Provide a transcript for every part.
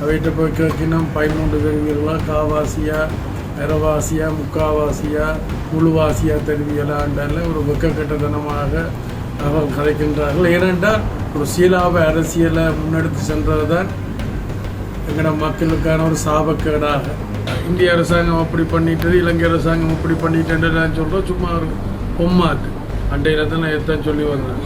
அவைகிட்ட போய் கேட்கணும் பதிமூன்று தெரிவிகளா காவாசியா நிறவாசியா முக்காவாசியா முழுவாசியா தெரிவிகளாண்டால ஒரு வெக்கக்கட்டதனமாக அவர்கள் கலைக்கின்றார்கள். ஏனென்றால் ஒரு சீலாப அரசியலை முன்னெடுத்து சென்றது தான் எங்களோட மக்களுக்கான ஒரு சாபக்கேடாக. இந்திய அரசாங்கம் அப்படி பண்ணிட்டது இலங்கை அரசாங்கம் அப்படி பண்ணிட்டேன்னு சொல்கிறோம் சும்மா ஒரு பொம்மாட்டு. அண்டையில் தான் நான் எத்தான் சொல்லி வந்தேன்.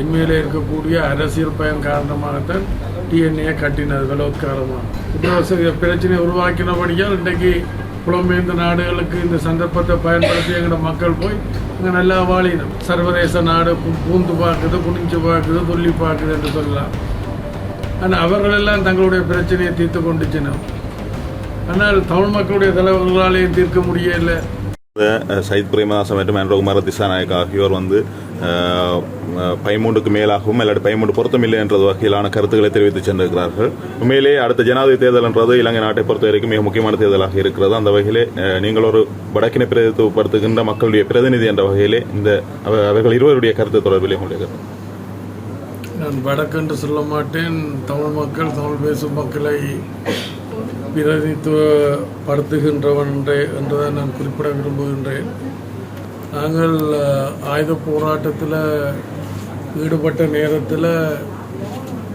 என்மையில் இருக்கக்கூடிய அரசியல் பயன் காரணமாகத்தான் டிஎன்ஏ கட்டினது பலோத்காரமாக இந்த பிரச்சனையை உருவாக்கினபடியால் இன்றைக்கு புலம்பெயர்ந்த நாடுகளுக்கு இந்த சந்தர்ப்பத்தை பயன்படுத்தி எங்களோட மக்கள் போய் இங்கே நல்லா வாழினோம். சர்வதேச நாடு பூந்து பார்க்குது குனிஞ்சு பார்க்குது துள்ளி பார்க்குது என்று சொல்லலாம். ஆனால் அவர்களெல்லாம் தங்களுடைய பிரச்சனையை தீர்த்து கொண்டுச்சினோம் ஆனால் தமிழ் மக்களுடைய தலைவர்களாலேயும் தீர்க்க முடியலை. சயித் பிரேமதாசன் மற்றும் அனுரகுமார திசாநாயக் ஆகியோர் வந்து அஹ், மேலாகவும் இல்லாட்டி பதிமூன்று பொருத்தமில்லை என்ற வகையிலான கருத்துக்களை தெரிவித்து சென்றிருக்கிறார்கள். உண்மையிலே அடுத்த ஜனாதிபதி தேர்தல் என்றது இலங்கை நாட்டை பொறுத்த வரைக்கும் மிக முக்கியமான தேர்தலாக இருக்கிறது. அந்த வகையிலே நீங்கள் ஒரு வடக்கினை பிரதித்துவப்படுத்துகின்ற மக்களுடைய பிரதிநிதி என்ற வகையிலே இந்த அவர்கள் இருவருடைய கருத்து தொடர்பிலே உங்களுடைய கருத்து நான் வடக்கென்று சொல்ல மாட்டேன். தமிழ் மக்கள் தமிழ் பேசும் மக்களை பிரதித்துவப்படுத்துகின்றவன் என்றே என்றுதான் நான் குறிப்பிட விரும்புகின்றேன். நாங்கள் ஆயுத போராட்டத்தில் ஈடுபட்ட நேரத்தில்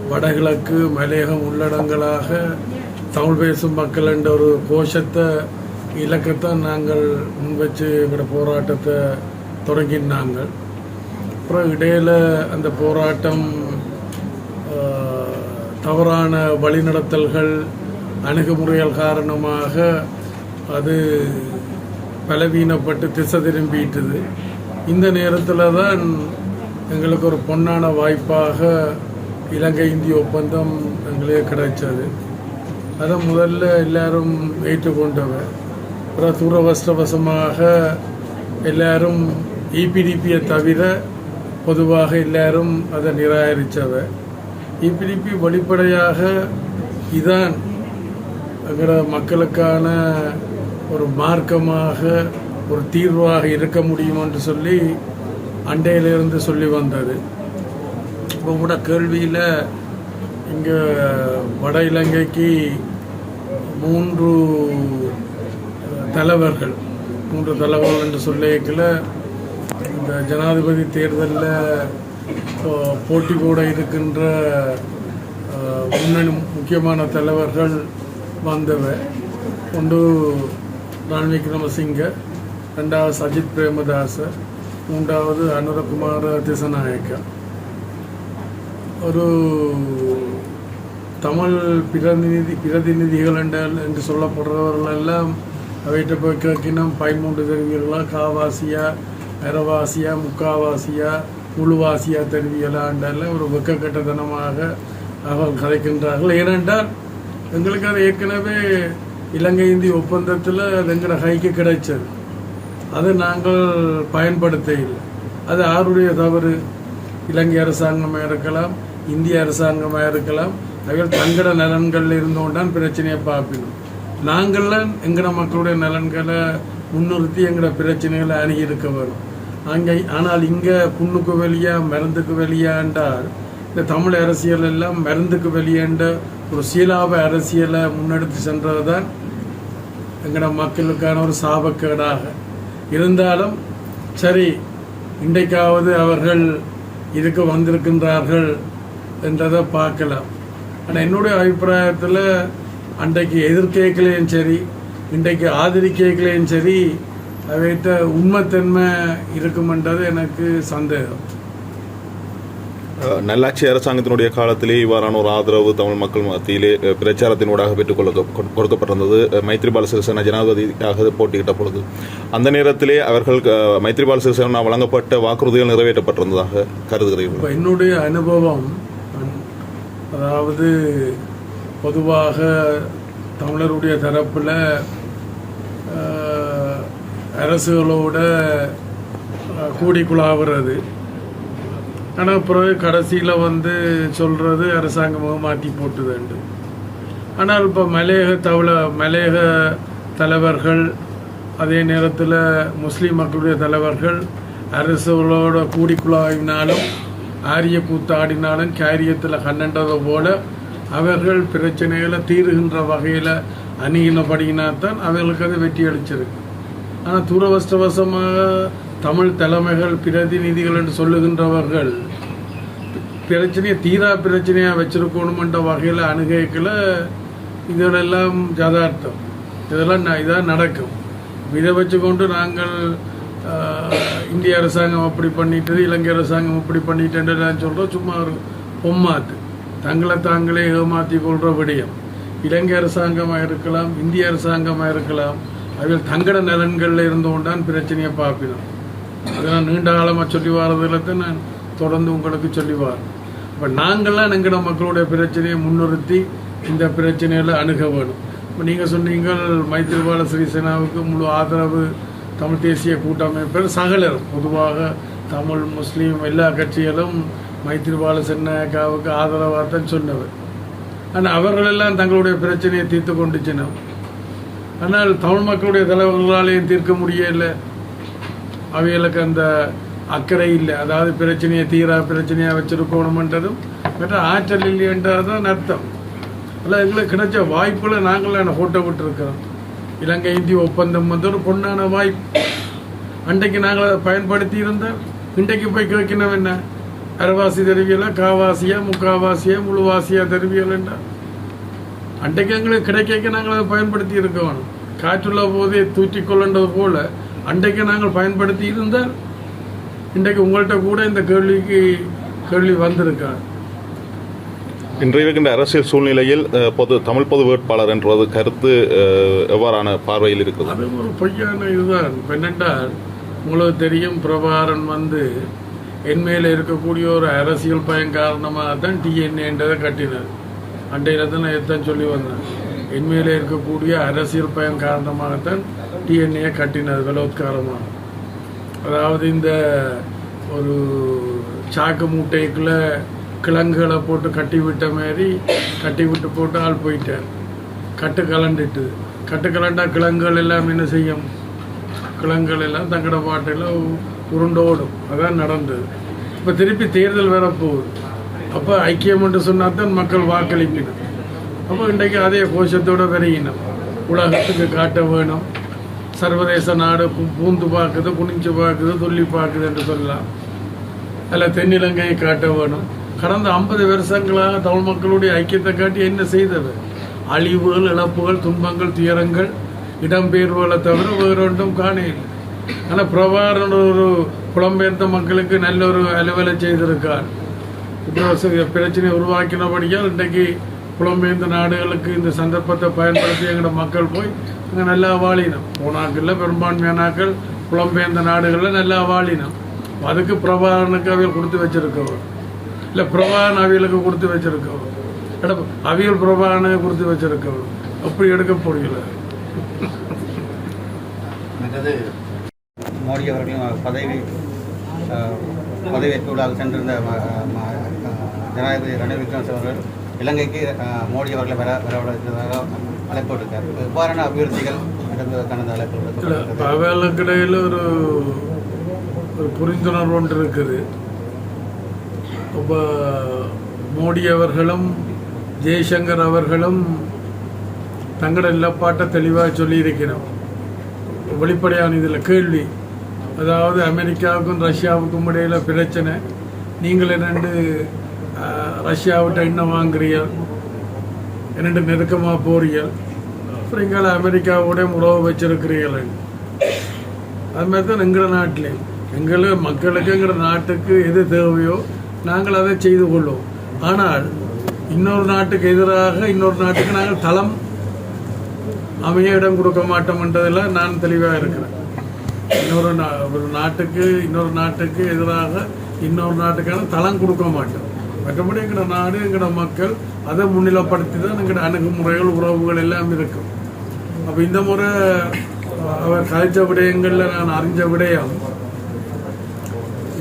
வடகிழக்கு மலையகம் உள்ளடங்களாக தமிழ் பேசும் மக்கள் என்ற ஒரு கோஷத்தை இலக்கத்தான் நாங்கள் முன்வச்சு எங்களோட போராட்டத்தை தொடங்கினாங்க அப்புறம் இடையில் அந்த போராட்டம் தவறான வழிநடத்தல்கள் அணுகுமுறைகள் காரணமாக அது பலவீனப்பட்டு திசை திரும்பிட்டுது இந்த நேரத்தில் தான் எங்களுக்கு ஒரு பொன்னான வாய்ப்பாக இலங்கை இந்திய ஒப்பந்தம் எங்களுக்கு கிடைச்சது. அதை முதல்ல எல்லாரும் ஏற்றுக்கொண்டவர். அப்புறம் துரவஸ்திரவசமாக எல்லாரும் இபிடிபியை தவிர பொதுவாக எல்லாரும் அதை நிராகரித்தவர். இபிடிபி வெளிப்படையாக இதான் எங்களோட மக்களுக்கான ஒரு மார்க்கமாக ஒரு தீர்வாக இருக்க முடியும் என்று சொல்லி அண்டையிலிருந்து சொல்லி வந்தது. இப்போ கூட கேள்வியில் இங்கே வட இலங்கைக்கு மூன்று தலைவர்கள் மூன்று தலைவர்கள் என்று சொல்லியக்கில் இந்த ஜனாதிபதி தேர்தலில் போட்டி கூட இருக்கின்ற முன்னணி முக்கியமான தலைவர்கள் வந்தவர். ஒன்று ரணில் விக்ரமசிங்க ரெண்டாவது சஜித் பிரேமதாச மூன்றாவது அனுரகுமார திசநாயக்க ஒரு தமிழ் பிரதிநிதி பிரதிநிதிகள் என்றால் என்று சொல்லப்படுறவர்கள் எல்லாம் அவைகிட்ட போய் கேட்கினோம் பதிமூன்று தெரிவிகளா காவாசியா அரைவாசியா முக்காவாசியா முழுவாசியா தெரிவியலாண்டால ஒரு வெக்கக்கட்டத்தனமாக அவர்கள் கதைக்கின்றார்கள். ஏனென்றால் எங்களுக்கு அது ஏற்கனவே இலங்கை இந்திய ஒப்பந்தத்தில் அது எங்களோட கைக்கு கிடைச்சது. அதை நாங்கள் பயன்படுத்த இல்லை அது யாருடைய தவறு? இலங்கை அரசாங்கமாக இருக்கலாம் இந்திய அரசாங்கமாக இருக்கலாம். அவர்கள் தங்கட நலன்களில் இருந்தோண்டான் பிரச்சனையை பார்ப்பினோம் நாங்கள்லாம் எங்களோட மக்களுடைய நலன்களை முன்னிறுத்தி எங்களோட பிரச்சனைகளை அணுகி இருக்க வரும். அங்கே ஆனால் இங்கே புண்ணுக்கு வெளியா மருந்துக்கு வெளியாண்டால் இந்த தமிழ் அரசியல் எல்லாம் மருந்துக்கு வெளியேண்ட ஒரு சீலாப அரசியலை முன்னெடுத்து சென்றது தான் எங்களோட மக்களுக்கான ஒரு சாபக்கேடாக. இருந்தாலும் சரி இன்றைக்காவது அவர்கள் இதுக்கு வந்திருக்கின்றார்கள் என்றதை பார்க்கலாம். ஆனால் என்னுடைய அபிப்பிராயத்தில் அன்றைக்கு எதிர்கேட்கலையும் சரி இன்றைக்கு ஆதரிக்கலையும் சரி அவைகிட்ட உண்மைத்தன்மை இருக்குமென்றது எனக்கு சந்தேகம். நல்லாட்சி அரசாங்கத்தினுடைய காலத்திலே இவ்வாறான ஒரு ஆதரவு தமிழ் மக்கள் மத்தியிலே பிரச்சாரத்தினூடாக பெற்றுக் கொடுக்கப்பட்டிருந்தது. மைத்ரிபால சிறிசேனா ஜனாதிபதியாக போட்டியிட்ட பொழுது அந்த நேரத்திலே அவர்கள் மைத்ரிபால சிறிசேனா வழங்கப்பட்ட வாக்குறுதிகள் நிறைவேற்றப்பட்டிருந்ததாக கருதுகிறீர்கள். என்னுடைய அனுபவம் அதாவது பொதுவாக தமிழருடைய தரப்பில் அரசுகளோட கூடி குழாவுறது ஆனால் பிறகு கடைசியில் வந்து சொல்கிறது அரசாங்கமாக மாற்றி போட்டுதுண்டு ஆனால் இப்போ மலையக தவள மலையக தலைவர்கள் அதே நேரத்தில் முஸ்லீம் மக்களுடைய தலைவர்கள் அரசுகளோட கூடிக்குழாவினாலும் ஆரிய கூத்தாடினாலும் காரியத்தில் கண்ணன்றதை போல அவர்கள் பிரச்சனைகளை தீருகின்ற வகையில் அணுகினபடியினாத்தான் அவர்களுக்கு அது வெற்றி அளிச்சிருக்கு. ஆனால் துரவஷ்டவசமாக தமிழ் தலைமைகள் பிரதிநிதிகள் என்று சொல்லுகின்றவர்கள் பிரச்சனையை தீரா பிரச்சனையாக வச்சிருக்கணுமென்ற வகையில் அணுகைக்கில் இதெல்லாம் யதார்த்தம். இதெல்லாம் ந- இதான் நடக்கும். இதை வச்சுக்கொண்டு நாங்கள் இந்திய அரசாங்கம் அப்படி பண்ணிட்டது இலங்கை அரசாங்கம் அப்படி பண்ணிட்டேன்னு சொல்கிறோம் சும்மா ஒரு பொம்மாத்து. தங்களை தாங்களே ஏமாற்றி கொள்கிற விடயம். இலங்கை அரசாங்கமாக இருக்கலாம் இந்திய அரசாங்கமாக இருக்கலாம் அதில் தங்கட நலன்களில் இருந்தோண்டான் பிரச்சனையை பார்ப்பினோம் அதெல்லாம் நீண்ட காலமாக சொல்லி வரதில் தான் நான் தொடர்ந்து உங்களுக்கு சொல்லி வரேன். இப்போ நாங்கள்லாம் எங்கட மக்களுடைய பிரச்சனையை முன்னிறுத்தி இந்த பிரச்சனையில் அணுக வேணும். இப்போ நீங்கள் சொன்னீங்கள் மைத்திரிபால சிறிசேனாவுக்கு முழு ஆதரவு தமிழ் தேசிய கூட்டமைப்பில் சகலர் பொதுவாக தமிழ் முஸ்லீம் எல்லா கட்சிகளும் மைத்திரிபால சின்னக்காவுக்கு ஆதரவாக தான் சொன்னவர். ஆனால் அவர்களெல்லாம் தங்களுடைய பிரச்சனையை தீர்த்து கொண்டுச்சினோம் ஆனால் தமிழ் மக்களுடைய தலைவர்களாலேயும் தீர்க்க முடியல. அவைகளுக்கு அந்த அக்கறை இல்லை. அதாவது பிரச்சனையை தீரா பிரச்சனையாக வச்சுருக்கணுமென்றதும் மற்ற ஆற்றல் இல்லைன்றதுதான் அர்த்தம். அல்ல எங்களுக்கு கிடைச்ச வாய்ப்புல நாங்களும் ஃபோட்டோ விட்டுருக்கிறோம் இலங்கை இந்திய ஒப்பந்தம் வந்து ஒரு பொண்ணான வாய்ப்பு. அன்றைக்கு நாங்கள் அதை பயன்படுத்தி இருந்தால் இன்றைக்கு போய் கேட்கணும் என்ன? அரைவாசி தருவியலா காவாசியா முக்காவாசியா முழுவாசியா தெருவியலண்டா அன்றைக்கு எங்களுக்கு கிடைக்க நாங்கள் அதை பயன்படுத்தி இருக்கணும். காற்றுள்ள போதே தூற்றிக்கொள்ளன்றது போல அன்றைக்கு நாங்கள் பயன்படுத்தி இருந்தால் இன்றைக்கு உங்கள்கிட்ட கூட இந்த கேள்விக்கு கேள்வி வந்திருக்கா இன்றைய இருக்கின்ற அரசியல் சூழ்நிலையில் பொது தமிழ் பொது வேட்பாளர் என்றது கருத்து எவ்வாறான பார்வையில் இருக்குது அது ஒரு பொய்யான இதுதான். என்னென்றால் உங்களுக்கு தெரியும் பிரபாகரன் வந்து என் மேல இருக்கக்கூடிய ஒரு அரசியல் பயம் காரணமாக தான் டிஎன்ஏன்றதை கட்டினார். அண்டையில தான் நான் எத்தான் சொல்லி வந்தேன் என் இருக்கக்கூடிய அரசியல் பயம் காரணமாகத்தான் டிஎன்ஏ கட்டினது பலோத்காரமாக அதாவது இந்த ஒரு சாக்கு மூட்டைக்குள்ள கிழங்குகளை போட்டு கட்டி விட்ட மாதிரி கட்டி விட்டு போட்டு ஆள் போயிட்டார். கட்டு கலண்டுட்டு. கட்டு கலண்டா கிழங்குகள் எல்லாம் என்ன செய்யும்? கிழங்குகள் எல்லாம் தங்கட பாட்டில் உருண்டோடும். அதான் நடந்தது. இப்போ திருப்பி தேர்தல் வேற போகுது அப்போ ஐக்கியம் என்று சொன்னால் தான் மக்கள் வாக்களிக்கணும் அப்போ இன்றைக்கு அதே கோஷத்தோட விரையினம். உலகத்துக்கு காட்ட வேணும். சர்வதேச நாடு பூந்து பார்க்குது குனிஞ்சு பார்க்குது துள்ளி பார்க்குது என்று சொல்லலாம். அதில் தென்னிலங்கையை காட்ட வேணும். கடந்த ஐம்பது வருஷங்களாக தமிழ் மக்களுடைய ஐக்கியத்தை காட்டி என்ன செய்தது? அழிவுகள் இழப்புகள் துன்பங்கள் துயரங்கள் இடம்பெயர்வுகளை தவிர வேறு ஒன்றும் ஆனால் பிரபாகரன் ஒரு புலம்பெயர்ந்த மக்களுக்கு நல்ல ஒரு அலுவலை செய்திருக்கார். இப்போ பிரச்சனை உருவாக்கினபடியால் இன்றைக்கு புலம்பெயர்ந்த நாடுகளுக்கு இந்த சந்தர்ப்பத்தை பயன்படுத்தி எங்களோட மக்கள் போய் அங்கே நல்லா வாழினோம். போனாக்களில் பெரும்பான்மையானாக்கள் புலம்பெயர்ந்த நாடுகளில் நல்லா வாழினோம். அதுக்கு பிரபாகரனுக்கு அவியல் கொடுத்து வச்சிருக்கவர். இல்லை பிரபாகரன் அவியலுக்கு கொடுத்து வச்சிருக்கவர். அவியல் பிரபாகரனுக்கு கொடுத்து வச்சிருக்கவர். அப்படி எடுக்க முடியல மோடி அவர்களும் பதவி அஹ், பதவியேற்பு விழாவில் சென்றிருந்த ஜனாதிபதி ரணில் விக்ரமசிங்க அவர்கள் இலங்கைக்கு மோடி அவர்களை வர வரவழைத்ததாக அழைப்பு விடுக்கார் எவ்வாறான அபிவிருத்திகள் நடந்ததற்கான அழைப்பு இல்லை ஒரு ஒரு புரிந்துணர்வு ஒன்று இருக்குது. இப்போ மோடி அவர்களும் ஜெய்சங்கர் அவர்களும் தங்களோட நிலப்பாட்டை தெளிவாக சொல்லியிருக்கிறோம். வெளிப்படையான இதில் கேள்வி. அதாவது அமெரிக்காவுக்கும் ரஷ்யாவுக்கும் இடையில பிரச்சனை. நீங்கள் என்னென்று ரஷ்யாவிட்ட என்ன வாங்குறீர்கள் என்னென்று நெருக்கமாக போறியல் அப்புறம் அமெரிக்காவோடய உறவு வச்சிருக்கிறீர்கள். அது மாதிரி தான் எங்கள் நாட்டிலையும் எங்களை மக்களுக்கு எங்கள் நாட்டுக்கு எது தேவையோ நாங்கள் அதை செய்து கொள்வோம். ஆனால் இன்னொரு நாட்டுக்கு எதிராக இன்னொரு நாட்டுக்கு நாங்கள் தளம் அமைய இடம் கொடுக்க மாட்டோம்ன்றதில் நான் தெளிவாக இருக்கிறேன். இன்னொரு நா- ஒரு நாட்டுக்கு இன்னொரு நாட்டுக்கு எதிராக இன்னொரு நாட்டுக்கான தளம் கொடுக்க மாட்டோம். மற்றபடி எங்களோட நாடு எங்களோட மக்கள் அதை முன்னிலைப்படுத்தி தான் எங்களோட அணுகுமுறைகள் உறவுகள் எல்லாம் இருக்கும். அப்போ இந்த முறை அவர் கழிச்ச விடயங்களில் நான் அறிஞ்ச விடயம்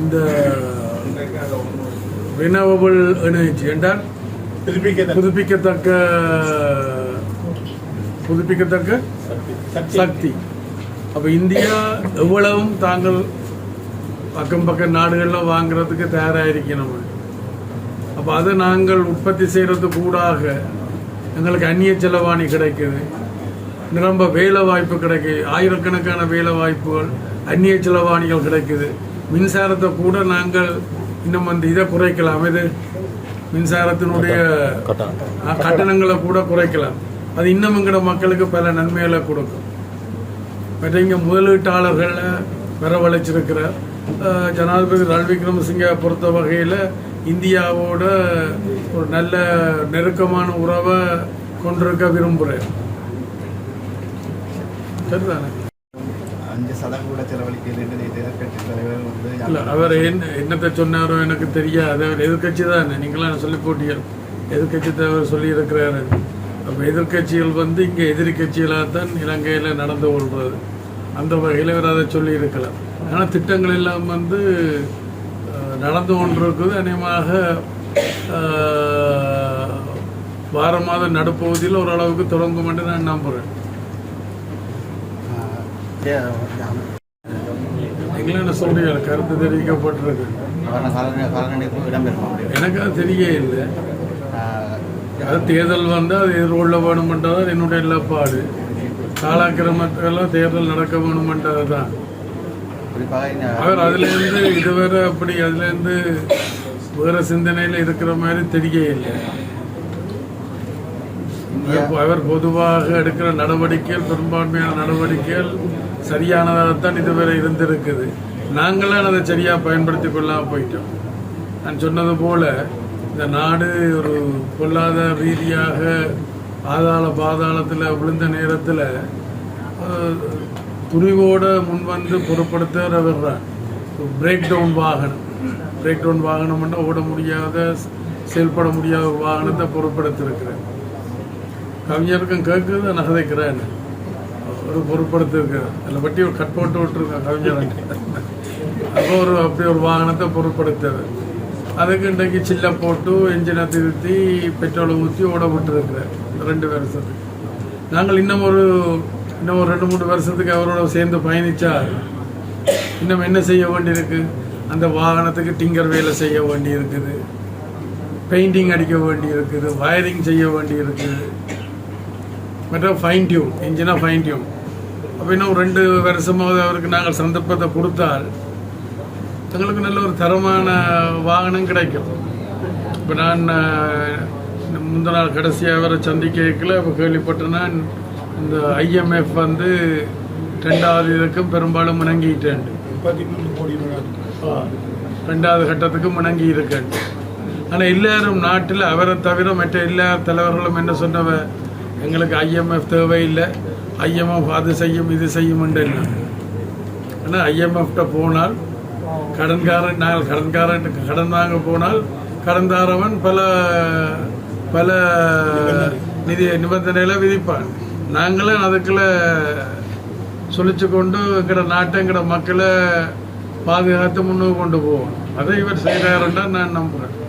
இந்த ரினவபிள் எனர்ஜி என்றால் புதுப்பிக்கத்தக்க புதுப்பிக்கத்தக்க சக்தி. அப்ப இந்தியா எவ்வளவும் தாங்கள் பக்கம் பக்கம் நாடுகள்ல வாங்குறதுக்கு தயாராக இருக்கணும் அப்ப அதை நாங்கள் உற்பத்தி செய்கிறது கூடாக எங்களுக்கு அந்நிய செலவாணி கிடைக்குது. நிரம்ப வேலை வாய்ப்பு கிடைக்குது ஆயிரக்கணக்கான வேலை வாய்ப்புகள் அந்நிய செலவாணிகள் கிடைக்குது. மின்சாரத்தை கூட நாங்கள் இன்னும் வந்து இதை குறைக்கலாம். இது மின்சாரத்தினுடைய கட்டணங்களை கூட குறைக்கலாம். அது இன்னும் எங்கட மக்களுக்கு பல நன்மைகளை கொடுக்கும். மற்ற இங்கே முதலீட்டாளர்களை வரவழைச்சிருக்கிறார். அஹ், ஜனாதிபதி ரணில் விக்ரமசிங்க பொறுத்த வகையில் இந்தியாவோட ஒரு நல்ல நெருக்கமான உறவை கொண்டிருக்க விரும்புகிறேன். சரிதானே அஞ்சு சதம் கூட செலவழிக்கிறது என்று எதிர்கட்சி தலைவர் வந்து இல்லை அவர் என்ன என்னத்தை சொன்னாரோ எனக்கு தெரியாது. அவர் எதிர்கட்சி தானே. நீங்களாம் சொல்லி போட்டீங்க எதிர்கட்சி தலைவர் சொல்லியிருக்கிறாரு அப்போ எதிர்கட்சிகள் வந்து இங்கே எதிரி கட்சிகளாக தான் இலங்கையில் நடந்து கொள்வது. அந்த வகையில் அவர் அதை சொல்லியிருக்கலாம் ஆனால் திட்டங்கள் எல்லாம் வந்து நடந்து கொண்டிருக்குது. அநேகமாக வார மாதம் நடுப்பகுதியில் ஓரளவுக்கு தொடங்கும் என்று நான் நம்புகிறேன் நீங்களும் என்ன சொல்றீங்க? கருத்து தெரிவிக்கப்பட்டிருக்கு. எனக்கு அது தெரிய இல்லை. அது தேர்தல் வந்தால் அது எதிர்கொள்ள வேணுமென்றதான் என்னுடைய நிலப்பாடு. காலாக்கிரமத்தெல்லாம் தேர்தல் நடக்க வேணுமென்றது தான் குறிப்பாக அவர் அதுலேருந்து இதுவரை அப்படி அதுலேருந்து வேற சிந்தனையில் இருக்கிற மாதிரி தெரிய இல்லை அவர் பொதுவாக எடுக்கிற நடவடிக்கைகள் பெரும்பான்மையான நடவடிக்கைகள் சரியானதாகத்தான் இதுவரை இருந்திருக்குது. நாங்களாம் அதை சரியாக பயன்படுத்தி கொள்ளாமல் போயிட்டோம். நான் சொன்னது போல இந்த நாடு ஒரு பொருளாதார ரீதியாக ஆதாள பாதாளத்தில் விழுந்த நேரத்தில் துணிவோட முன்வந்து பொருட்படுத்த பிரேக் டவுன் வாகனம். பிரேக் டவுன் வாகனம்னா ஓட முடியாத செயல்பட முடியாத ஒரு வாகனத்தை பொருட்படுத்திருக்கிறேன் கவிஞருக்கும் கேட்குது நகதைக்கிறேன் ஒரு பொருட்படுத்திருக்கிறேன் அதில் பற்றி ஒரு கட் போட்டு விட்டுருக்கேன் கவிஞர் அப்போ ஒரு அப்படி ஒரு வாகனத்தை பொருட்படுத்துறது அதுக்கு இன்றைக்கு சில்ல போட்டு என்ஜினை திருத்தி பெட்ரோலை ஊற்றி ஓட விட்டுருக்குறேன் ரெண்டு வருஷத்துக்கு. நாங்கள் இன்னும் ஒரு இன்னும் ஒரு ரெண்டு மூணு வருஷத்துக்கு அவரோட சேர்ந்து பயணிச்சா இன்னும் என்ன செய்ய வேண்டியிருக்கு? அந்த வாகனத்துக்கு டிங்கர் வேலை செய்ய வேண்டி இருக்குது பெயிண்டிங் அடிக்க வேண்டி இருக்குது வயரிங் செய்ய வேண்டி இருக்குது மற்ற ஃபைன் டியூன் இன்ஜினாக ஃபைன் டியூன் அப்போ இன்னும் ரெண்டு வருஷமாவது அவருக்கு நாங்கள் சந்தர்ப்பத்தை கொடுத்தால் எங்களுக்கு நல்ல ஒரு தரமான வாகனம் கிடைக்கும். இப்போ நான் முந்த நாள் கடைசியாக அவரை சந்திக்கல இப்போ கேள்விப்பட்டேன்னா இந்த ஐஎம்எஃப் வந்து ரெண்டாவது இதுக்கும் பெரும்பாலும் முணங்கிட்டேன் ஆ, ரெண்டாவது கட்டத்துக்கு முணங்கி இருக்கேன் ஆனால் எல்லாரும் நாட்டில் அவரை தவிர மற்ற எல்லா தலைவர்களும் என்ன சொன்னவ எங்களுக்கு ஐஎம்எஃப் தேவையில்லை. ஐஎம்எஃப் அது செய்யும் இது செய்யும் ஆனால் ஐஎம்எஃப்ட போனால் கடன்காரன் நாங்கள் கடன்காரன் கடன் வாங்க போனால் கடன்தாரவன் பல பல நிதி நிபந்தனைகளை விதிப்பான். நாங்களும் அதுக்குள்ள சொல்லிச்சு கொண்டு எங்கட நாட்டை எங்கட மக்களை பாதுகாத்து முன்னுக்கு கொண்டு போவோம். அதை இவர் செய்கிறாருன்னா நான் நம்புகிறேன்